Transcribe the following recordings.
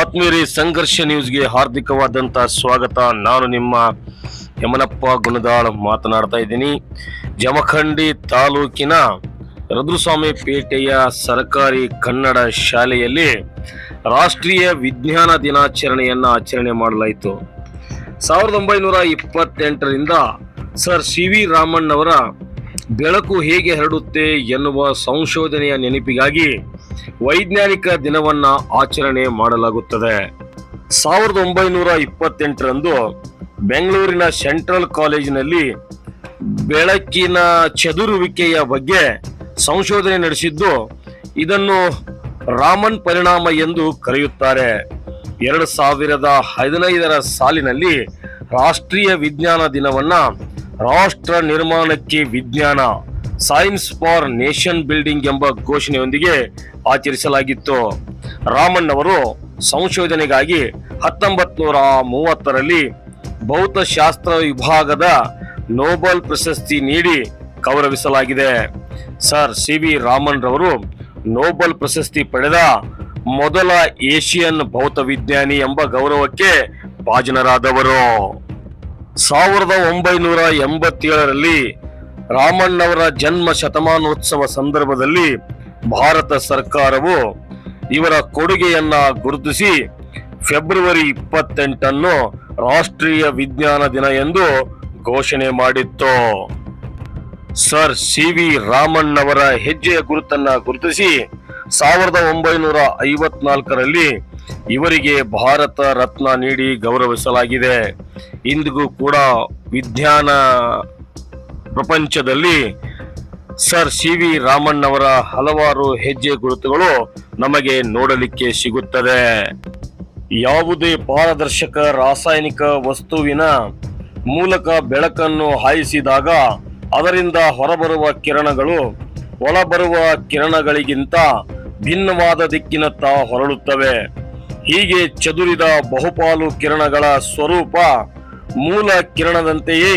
ಆತ್ಮೀಯರೇ, ಸಂಘರ್ಷ ನ್ಯೂಸ್ಗೆ ಹಾರ್ದಿಕವಾದಂತ ಸ್ವಾಗತ. ನಾನು ನಿಮ್ಮ ಯಮನಪ್ಪ ಗುಣದಾಳ್ ಮಾತನಾಡ್ತಾ ಇದ್ದೀನಿ. ಜಮಖಂಡಿ ತಾಲೂಕಿನ ರದ್ರಸ್ವಾಮಿ ಪೇಟೆಯ ಸರ್ಕಾರಿ ಕನ್ನಡ ಶಾಲೆಯಲ್ಲಿ ರಾಷ್ಟ್ರೀಯ ವಿಜ್ಞಾನ ದಿನಾಚರಣೆಯನ್ನು ಆಚರಣೆ ಮಾಡಲಾಯಿತು. ಸಾವಿರದ ಒಂಬೈನೂರ ಇಪ್ಪತ್ತೆಂಟರಿಂದ ಸರ್ ಸಿ ವಿ ರಾಮಣ್ಣವರ ಬೆಳಕು ಹೇಗೆ ಹರಡುತ್ತೆ ಎನ್ನುವ ಸಂಶೋಧನೆಯ ನೆನಪಿಗಾಗಿ ವೈಜ್ಞಾನಿಕ ದಿನವನ್ನ ಆಚರಣೆ ಮಾಡಲಾಗುತ್ತದೆ. ಸಾವಿರದ ಒಂಬೈನೂರ ಇಪ್ಪತ್ತೆಂಟರಂದು ಬೆಂಗಳೂರಿನ ಸೆಂಟ್ರಲ್ ಕಾಲೇಜಿನಲ್ಲಿ ಬೆಳಕಿನ ಚದುರುವಿಕೆಯ ಬಗ್ಗೆ ಸಂಶೋಧನೆ ನಡೆಸಿದ್ದು, ಇದನ್ನು ರಾಮನ್ ಪರಿಣಾಮ ಎಂದು ಕರೆಯುತ್ತಾರೆ. ಎರಡು ಸಾವಿರದ ಹದಿನೈದರ ಸಾಲಿನಲ್ಲಿ ರಾಷ್ಟ್ರೀಯ ವಿಜ್ಞಾನ ದಿನವನ್ನು ರಾಷ್ಟ್ರ ನಿರ್ಮಾಣಕ್ಕೆ ವಿಜ್ಞಾನ. ಸೈನ್ಸ್ ಫಾರ್ ನೇಷನ್ ಬಿಲ್ಡಿಂಗ್ ಎಂಬ ಘೋಷಣೆಯೊಂದಿಗೆ ಆಚರಿಸಲಾಗಿತ್ತು. ರಾಮನ್ ಅವರು ಸಂಶೋಧನೆಗಾಗಿ ಹತ್ತೊಂಬತ್ ನೂರ ಮೂವತ್ತರಲ್ಲಿ ಭೌತಶಾಸ್ತ್ರ ವಿಭಾಗದ ನೋಬಲ್ ಪ್ರಶಸ್ತಿ ನೀಡಿ ಗೌರವಿಸಲಾಗಿದೆ. ಸರ್ ಸಿ ವಿ ರಾಮನ್ ರವರು ನೋಬಲ್ ಪ್ರಶಸ್ತಿ ಪಡೆದ ಮೊದಲ ಏಷಿಯನ್ ಭೌತ ವಿಜ್ಞಾನಿ ಎಂಬ ಗೌರವಕ್ಕೆ ಭಾಜನರಾದವರು. ಸಾವಿರದ ಒಂಬೈನೂರ ಎಂಬತ್ತೇಳರಲ್ಲಿ ರಾಮಣ್ಣವರ ಜನ್ಮ ಶತಮಾನೋತ್ಸವ ಸಂದರ್ಭದಲ್ಲಿ ಭಾರತ ಸರ್ಕಾರವು ಇವರ ಕೊಡುಗೆಯನ್ನ ಗುರುತಿಸಿ ಫೆಬ್ರವರಿ ಇಪ್ಪತ್ತೆಂಟನ್ನು ರಾಷ್ಟ್ರೀಯ ವಿಜ್ಞಾನ ದಿನ ಎಂದು ಘೋಷಣೆ ಮಾಡಿತ್ತು. ಸರ್ ಸಿ ವಿ ರಾಮಣ್ಣವರ ಹೆಜ್ಜೆಯ ಗುರುತನ್ನ ಗುರುತಿಸಿ ಸಾವಿರದ ಒಂಬೈನೂರ ಐವತ್ನಾಲ್ಕರಲ್ಲಿ ಇವರಿಗೆ ಭಾರತ ರತ್ನ ನೀಡಿ ಗೌರವಿಸಲಾಗಿದೆ. ಇಂದಿಗೂ ಕೂಡ ವಿಜ್ಞಾನ ಪ್ರಪಂಚದಲ್ಲಿ ಸರ್ ಸಿ ವಿ ರಾಮನ್ ಅವರ ಹಲವಾರು ಹೆಜ್ಜೆ ಗುರುತುಗಳು ನಮಗೆ ನೋಡಲಿಕ್ಕೆ ಸಿಗುತ್ತದೆ. ಯಾವುದೇ ಪಾರದರ್ಶಕ ರಾಸಾಯನಿಕ ವಸ್ತುವಿನ ಮೂಲಕ ಬೆಳಕನ್ನು ಹಾಯಿಸಿದಾಗ ಅದರಿಂದ ಹೊರಬರುವ ಕಿರಣಗಳು ಒಳಬರುವ ಕಿರಣಗಳಿಗಿಂತ ಭಿನ್ನವಾದ ದಿಕ್ಕಿನತ್ತ ಹೊರಡುತ್ತವೆ ಹೀಗೆ ಚದುರಿದ ಬಹುಪಾಲು ಕಿರಣಗಳ ಸ್ವರೂಪ ಮೂಲ ಕಿರಣದಂತೆಯೇ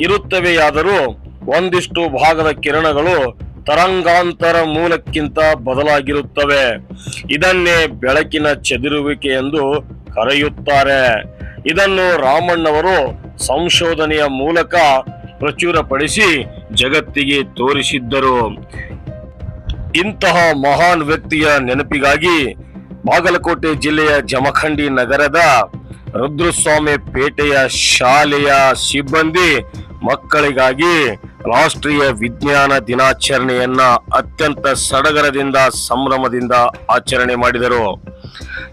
ಇರುತ್ತವೆಯಾದರೂ ಒಂದಿಷ್ಟು ಭಾಗದ ಕಿರಣಗಳು ತರಂಗಾಂತರ ಮೂಲಕ್ಕಿಂತ ಬದಲಾಗಿರುತ್ತವೆ. ಇದನ್ನೇ ಬೆಳಕಿನ ಚದುರುವಿಕೆ ಎಂದು ಕರೆಯುತ್ತಾರೆ. ಇದನ್ನು ರಾಮಣ್ಣವರು ಸಂಶೋಧನೆಯ ಮೂಲಕ ಪ್ರಚುರಪಡಿಸಿ ಜಗತ್ತಿಗೆ ತೋರಿಸಿದ್ದರು. ಇಂತಹ ಮಹಾನ್ ವ್ಯಕ್ತಿಯ ನೆನಪಿಗಾಗಿ ಬಾಗಲಕೋಟೆ ಜಿಲ್ಲೆಯ ಜಮಖಂಡಿ ನಗರದ ರುದ್ರಸ್ವಾಮಿ ಪೇಟೆಯ ಶಾಲೆಯ ಸಿಬ್ಬಂದಿ ಮಕ್ಕಳಿಗಾಗಿ ರಾಷ್ಟ್ರೀಯ ವಿಜ್ಞಾನ ದಿನಾಚರಣೆಯನ್ನ ಅತ್ಯಂತ ಸಡಗರದಿಂದ, ಸಂಭ್ರಮದಿಂದ ಆಚರಣೆ ಮಾಡಿದರು.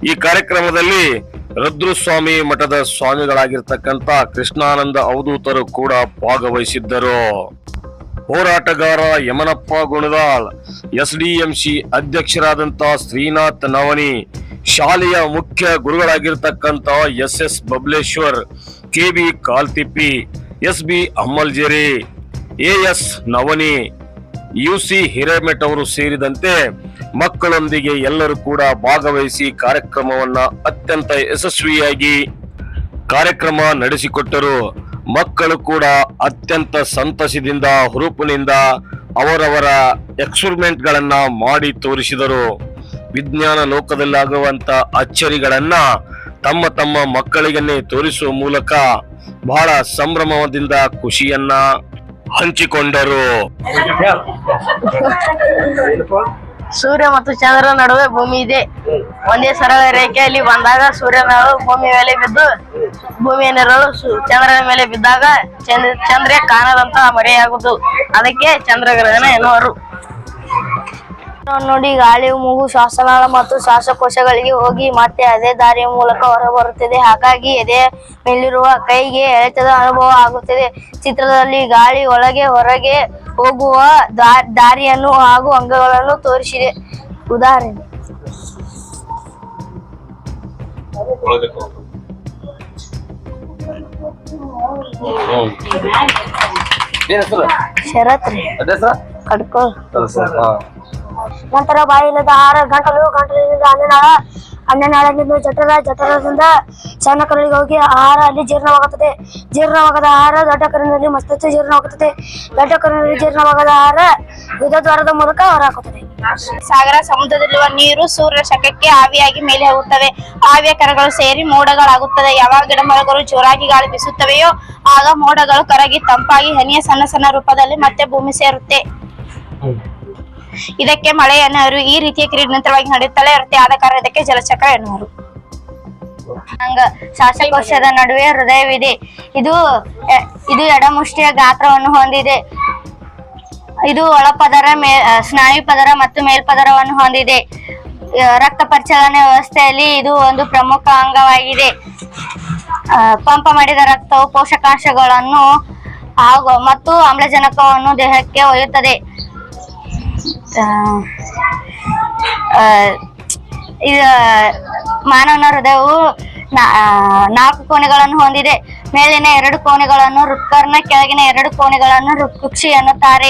ಈ ಕಾರ್ಯಕ್ರಮದಲ್ಲಿ ರುದ್ರಸ್ವಾಮಿ ಮಠದ ಸ್ವಾಮಿಗಳಾಗಿರ್ತಕ್ಕಂಥ ಕೃಷ್ಣಾನಂದ ಅವಧೂತರು ಕೂಡ ಭಾಗವಹಿಸಿದ್ದರು. ಹೋರಾಟಗಾರ ಯಮನಪ್ಪ ಗುಣದಾಳ್ ಎಸ್ ಡಿಎಂಸಿ ಅಧ್ಯಕ್ಷರಾದಂತ ಶ್ರೀನಾಥ್ ನವನಿ ಶಾಲೆಯ ಮುಖ್ಯ ಗುರುಗಳಾಗಿರ್ತಕ್ಕಂಥ S S Bableshwar, K B Kaltippi, S B Ammaljeri, A S Navani, U C Hiremath ಅವರು ಸೇರಿದಂತೆ ಮಕ್ಕಳೊಂದಿಗೆ ಎಲ್ಲರೂ ಕೂಡ ಭಾಗವಹಿಸಿ ಕಾರ್ಯಕ್ರಮವನ್ನ ಅತ್ಯಂತ ಯಶಸ್ವಿಯಾಗಿ ಕಾರ್ಯಕ್ರಮ ನಡೆಸಿಕೊಟ್ಟರು. ಮಕ್ಕಳು ಕೂಡ ಅತ್ಯಂತ ಸಂತಸದಿಂದ, ಹುರುಪಿನಿಂದ ಅವರವರ ಎಕ್ಸ್ಪರಿಮೆಂಟ್ ಗಳನ್ನ ಮಾಡಿ ತೋರಿಸಿದರು. ವಿಜ್ಞಾನ ಲೋಕದಲ್ಲಾಗುವಂತ ಅಚ್ಚರಿಗಳನ್ನ ತಮ್ಮ ತಮ್ಮ ಮಕ್ಕಳಿಗನ್ನೇ ತೋರಿಸುವ ಮೂಲಕ ಬಹಳ ಸಂಭ್ರಮದಿಂದ ಖುಷಿಯನ್ನ ಹಂಚಿಕೊಂಡರು. ಸೂರ್ಯ ಮತ್ತು ಚಂದ್ರ ನಡುವೆ ಭೂಮಿ ಇದೆ. ಒಂದೇ ಸರಳ ರೇಖೆಯಲ್ಲಿ ಬಂದಾಗ ಸೂರ್ಯನ ಭೂಮಿ ಮೇಲೆ ಬಿದ್ದು ಭೂಮಿಯ ನೆರಳು ಚಂದ್ರನ ಮೇಲೆ ಬಿದ್ದಾಗ ಚಂದ್ರ ಚಂದ್ರ ಕಾಣದಂತ ಮರೆಯಾಗುವುದು. ಅದಕ್ಕೆ ಚಂದ್ರಗ್ರಹಣ ಎನ್ನುವರು. ನೋಡಿ ಗಾಳಿ ಮೂಗು ಶ್ವಾಸನಾಳ ಮತ್ತು ಶ್ವಾಸಕೋಶಗಳಿಗೆ ಹೋಗಿ ಮತ್ತೆ ಅದೇ ದಾರಿಯ ಮೂಲಕ ಹೊರಬರುತ್ತಿದೆ. ಹಾಗಾಗಿ ಎದೆ ಮೇಲಿರುವ ಕೈಗೆ ಎಳೆತದ ಅನುಭವ ಆಗುತ್ತಿದೆ. ಚಿತ್ರದಲ್ಲಿ ಗಾಳಿ ಒಳಗೆ ಹೊರಗೆ ಹೋಗುವ ದಾರಿಯನ್ನು ಹಾಗೂ ಅಂಗಗಳನ್ನು ತೋರಿಸಿದೆ. ಉದಾಹರಣೆ. ಶರತ್ ಕಡ್ಕೋ. ನಂತರ ಬಾಯಿಲ್ಲದ ಆಹಾರ ಗಂಟಲು ಗಂಟಲಿನಿಂದ ಅನ್ನನಾಳ ಅನ್ನನಾಳದಿಂದ ಜಠರ ಜಠರದಿಂದ ಸಣ್ಣ ಕರಳಿಗೆ ಹೋಗಿ ಆಹಾರ ಅಲ್ಲಿ ಜೀರ್ಣವಾಗುತ್ತದೆ. ಜೀರ್ಣವಾಗದ ಆಹಾರ ದೊಡ್ಡ ಕರುಳಿನಲ್ಲಿ ಮಸ್ತಚ್ಚು ಜೀರ್ಣವಾಗುತ್ತದೆ. ದೊಡ್ಡ ಕರುಳಿನಲ್ಲಿ ಜೀರ್ಣವಾಗದ ಆಹಾರ ದ್ವಾರದ ಮೂಲಕ ಹೊರಹಾಕುತ್ತದೆ. ಸಾಗರ ಸಮುದ್ರದಲ್ಲಿರುವ ನೀರು ಸೂರ್ಯನ ಶಕಕ್ಕೆ ಆವಿಯಾಗಿ ಮೇಲೆ ಹೋಗುತ್ತವೆ ಆವಿಯ ಕರಗಳು ಸೇರಿ ಮೋಡಗಳಾಗುತ್ತದೆ ಯಾವಾಗ ಗಿಡಮರಗಳು ಜೋರಾಗಿ ಗಾಳಿ ಬೀಸುತ್ತವೆಯೋ ಆಗ ಮೋಡಗಳು ಕರಗಿ ತಂಪಾಗಿ ಹನಿಯ ಸಣ್ಣ ಸಣ್ಣ ರೂಪದಲ್ಲಿ ಮತ್ತೆ ಭೂಮಿ ಸೇರುತ್ತೆ. ಇದಕ್ಕೆ ಮಳೆ ಈ ರೀತಿಯ ಕ್ರಿಯೆ ನಿರಂತರವಾಗಿ ನಡೆಯುತ್ತಲೇ ಇರುತ್ತೆ. ಆದ ಕಾರಣ ಇದಕ್ಕೆ ಜಲಚಕ್ರ ಎನ್ನುವರು. ಹಂಗ ಶ್ವಾಸಕೋಶದ ನಡುವೆ ಹೃದಯವಿದೆ. ಇದು ಇದು ಎಡಮುಷ್ಟಿಯ ಗಾತ್ರವನ್ನು ಹೊಂದಿದೆ. ಇದು ಒಳಪದರ ಮೇ ಸ್ನಾಯು ಪದರ ಮತ್ತು ಮೇಲ್ಪದರವನ್ನು ಹೊಂದಿದೆ. ರಕ್ತ ಪರಿಚಲನೆ ವ್ಯವಸ್ಥೆಯಲ್ಲಿ ಇದು ಒಂದು ಪ್ರಮುಖ ಅಂಗವಾಗಿದೆ. ಪಂಪ ಮಾಡಿದ ರಕ್ತವು ಪೋಷಕಾಂಶಗಳನ್ನು ಹಾಗೂ, ಮತ್ತು ಆಮ್ಲಜನಕವನ್ನು ದೇಹಕ್ಕೆ ಒಯ್ಯುತ್ತದೆ. ಇದು ಮಾನವನ ಹೃದಯವು ನಾಲ್ಕು ಕೋಣೆಗಳನ್ನು ಹೊಂದಿದೆ. ಮೇಲಿನ ಎರಡು ಕೋಣೆಗಳನ್ನು ಹೃತ್ಕರ್ಣ ಕೆಳಗಿನ ಎರಡು ಕೋಣೆಗಳನ್ನು ಹೃತ್ಕುಕ್ಷಿ ಎನ್ನುತ್ತಾರೆ.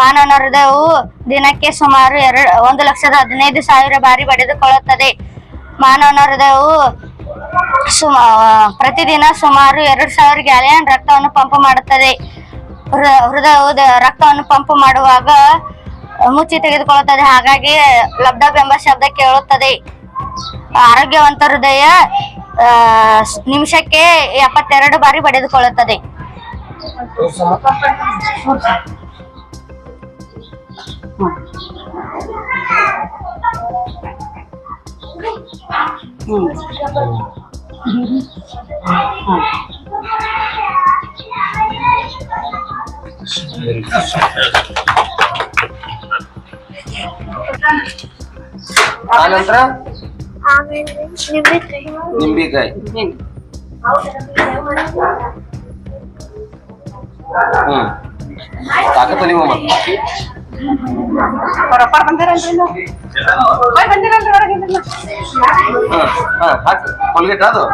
ಮಾನವನ ಹೃದಯವು ದಿನಕ್ಕೆ ಸುಮಾರು ಎರಡು, ಒಂದು ಲಕ್ಷದ ಹದಿನೈದು ಸಾವಿರ ಬಾರಿ ಬಡಿದುಕೊಳ್ಳುತ್ತದೆ. ಮಾನವನ ಹೃದಯವು ಸುಮ ಪ್ರತಿದಿನ ಸುಮಾರು ಎರಡು ಸಾವಿರ ಗ್ಯಾಲಿಯನ್ ರಕ್ತವನ್ನು ಪಂಪ್ ಮಾಡುತ್ತದೆ. ಹೃದಯವು ರಕ್ತವನ್ನು ಪಂಪ್ ಮಾಡುವಾಗ ಮುಚ್ಚಿ ತೆಗೆದುಕೊಳ್ಳುತ್ತದೆ. ಹಾಗಾಗಿ ಲಬ್ಡಬ್ ಎಂಬ ಶಬ್ದ ಕೇಳುತ್ತದೆ. ಆರೋಗ್ಯವಂತ ಹೃದಯ ನಿಮಿಷಕ್ಕೆ ಎಪ್ಪತ್ತೆರಡು ಬಾರಿ ಬಡಿದುಕೊಳ್ಳುತ್ತದೆ. ಆನಂತರ ನಿಂಬಿಕಾಯಿ ಹ್ಮ್ ತಾಕತ್ತ ನಿಮ್ಮ ಹ್ಮ್ ಹಾ ಹಾಕ್ ಕೊಲ್ಗೇಟ್ ಅದು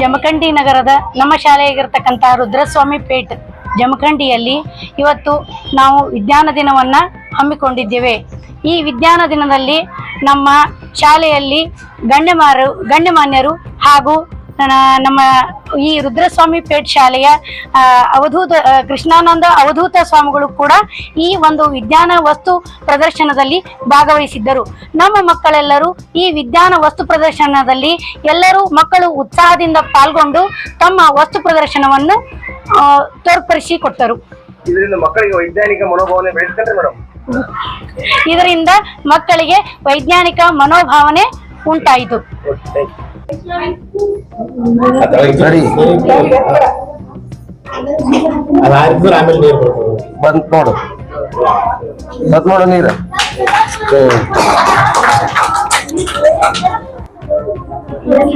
ಜಮಖಂಡಿ ನಗರದ ನಮ್ಮ ಶಾಲೆಯಾಗಿರ್ತಕ್ಕಂಥ ರುದ್ರಸ್ವಾಮಿ ಪೇಟ್ ಜಮಖಂಡಿಯಲ್ಲಿ ಇವತ್ತು ನಾವು ವಿಜ್ಞಾನ ದಿನವನ್ನ ಹಮ್ಮಿಕೊಂಡಿದ್ದೇವೆ. ಈ ವಿಜ್ಞಾನ ದಿನದಲ್ಲಿ ನಮ್ಮ ಶಾಲೆಯಲ್ಲಿ ಗಣ್ಯಮಾರು ಗಣ್ಯಮಾನ್ಯರು ಹಾಗೂ ನಮ್ಮ ಈ ರುದ್ರಸ್ವಾಮಿ ಪೇಟ್ ಶಾಲೆಯ ಅವಧೂತ ಕೃಷ್ಣಾನಂದ ಅವಧೂತ ಸ್ವಾಮಿಗಳು ಕೂಡ ಈ ಒಂದು ವಿಜ್ಞಾನ ವಸ್ತು ಪ್ರದರ್ಶನದಲ್ಲಿ ಭಾಗವಹಿಸಿದ್ದರು. ನಮ್ಮ ಮಕ್ಕಳೆಲ್ಲರೂ ಈ ವಿಜ್ಞಾನ ವಸ್ತು ಪ್ರದರ್ಶನದಲ್ಲಿ ಎಲ್ಲರೂ ಮಕ್ಕಳು ಉತ್ಸಾಹದಿಂದ ಪಾಲ್ಗೊಂಡು ತಮ್ಮ ವಸ್ತು ಪ್ರದರ್ಶನವನ್ನು ತೋರ್ಪಡಿಸಿ ಕೊಟ್ಟರು. ಇದರಿಂದ ಮಕ್ಕಳಿಗೆ ವೈಜ್ಞಾನಿಕ ಮನೋಭಾವನೆ ಬೆಳೆಸ್ಕೊಂಡ್ರೆ ಮೇಡಮ್? ಇದರಿಂದ ಮಕ್ಕಳಿಗೆ ವೈಜ್ಞಾನಿಕ ಮನೋಭಾವನೆ ಉಂಟಾಯಿತು ಬಂತ್ ನೋಡು. ಬತ್ ನೋಡು ನೀರು.